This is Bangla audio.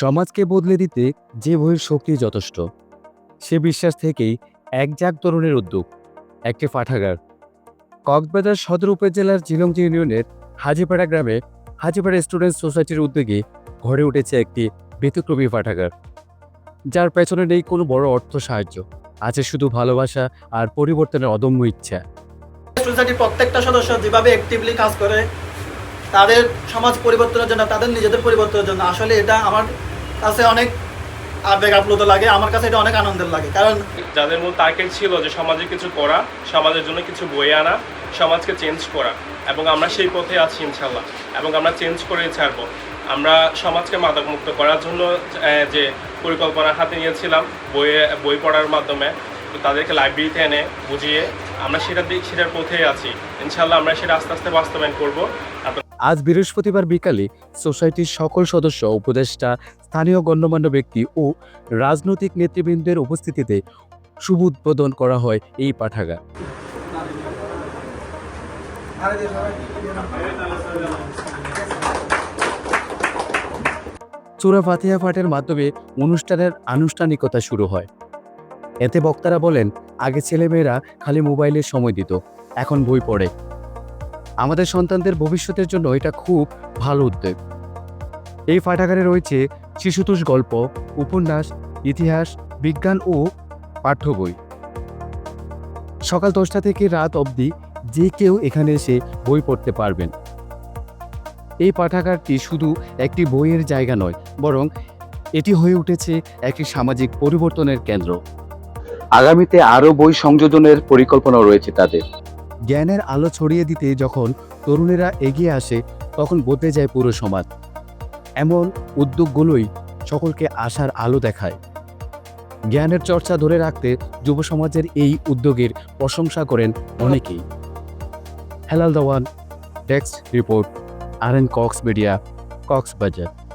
সমাজকে বদলে দিতে যে বইয়ের শক্তি যথেষ্ট, সে বিশ্বাস থেকেই এক জাক তরুণের উদ্যোগ, একটি পাঠাগার। কক্সবাজার সদর উপজেলার জিলংজি ইউনিয়নের হাজিপাড়া গ্রামে হাজিপাড়া স্টুডেন্ট সোসাইটির উদ্যোগে গড়ে উঠেছে একটি ব্যতিক্রমী পাঠাগার, যার পেছনে নেই কোনো বড় অর্থ সাহায্য। আছে শুধু ভালোবাসা আর পরিবর্তনের অদম্য ইচ্ছা। সোসাইটির প্রত্যেকটা সদস্য যেভাবে অ্যাক্টিভলি কাজ করে, তাদের সমাজ পরিবর্তনের জন্য, তাদের নিজেদের পরিবর্তনের জন্য, আসলে এটা আমার কাছে অনেক আবেগ আপ্লুত লাগে, আমার কাছে এটা অনেক আনন্দের লাগে। কারণ যাদের মূল টার্গেট ছিল যে সমাজে কিছু করা, সমাজের জন্য কিছু বয়ে আনা, সমাজকে চেঞ্জ করা, এবং আমরা সেই পথে আছি ইনশাল্লাহ এবং আমরা চেঞ্জ করে ছাড়বো। আমরা সমাজকে মাদকমুক্ত করার জন্য যে পরিকল্পনা হাতে নিয়েছিলাম, বইয়ে, বই পড়ার মাধ্যমে তাদেরকে লাইব্রেরিতে এনে বুঝিয়ে আমরা দিক সেটার পথেই আছি। ইনশাল্লাহ আমরা সেটা আস্তে আস্তে বাস্তবায়ন করব। আজ বৃহস্পতিবার বিকালে সোসাইটির সকল সদস্য, উপদেষ্টা, স্থানীয় গণ্যমান্য ব্যক্তি ও রাজনৈতিক নেতৃবৃন্দের উপস্থিতিতে শুভ উদ্বোধন করা হয় এই পাঠাগার। চূড়া ফাতিহা পাঠের মাধ্যমে অনুষ্ঠানের আনুষ্ঠানিকতা শুরু হয়। এতে বক্তারা বলেন, আগে ছেলেমেয়েরা খালি মোবাইলে সময় দিত, এখন বই পড়ে। আমাদের সন্তানদের ভবিষ্যতের জন্য এটা খুব ভালো উদ্যোগ। এই পাঠাগারে রয়েছে শিশুতোষ গল্প, উপন্যাস, ইতিহাস, বিজ্ঞান ও পাঠ্য বই। সকাল দশটা থেকে রাত অবধি যে কেউ এখানে এসে বই পড়তে পারবেন। এই পাঠাগারটি শুধু একটি বইয়ের জায়গা নয়, বরং এটি হয়ে উঠেছে একটি সামাজিক পরিবর্তনের কেন্দ্র। আগামীতে আরও বই সংযোজনের পরিকল্পনা রয়েছে তাদের। জ্ঞানের আলো ছড়িয়ে দিতে যখন তরুণেরা এগিয়ে আসে, তখন বদলে যায় পুরো সমাজ। এমন উদ্যোগগুলোই সকলকে আশার আলো দেখায়। জ্ঞানের চর্চা ধরে রাখতে যুব সমাজের এই উদ্যোগের প্রশংসা করেন অনেকেই। Helal Dewan, desk report, R N Cox media, Cox's Bazar.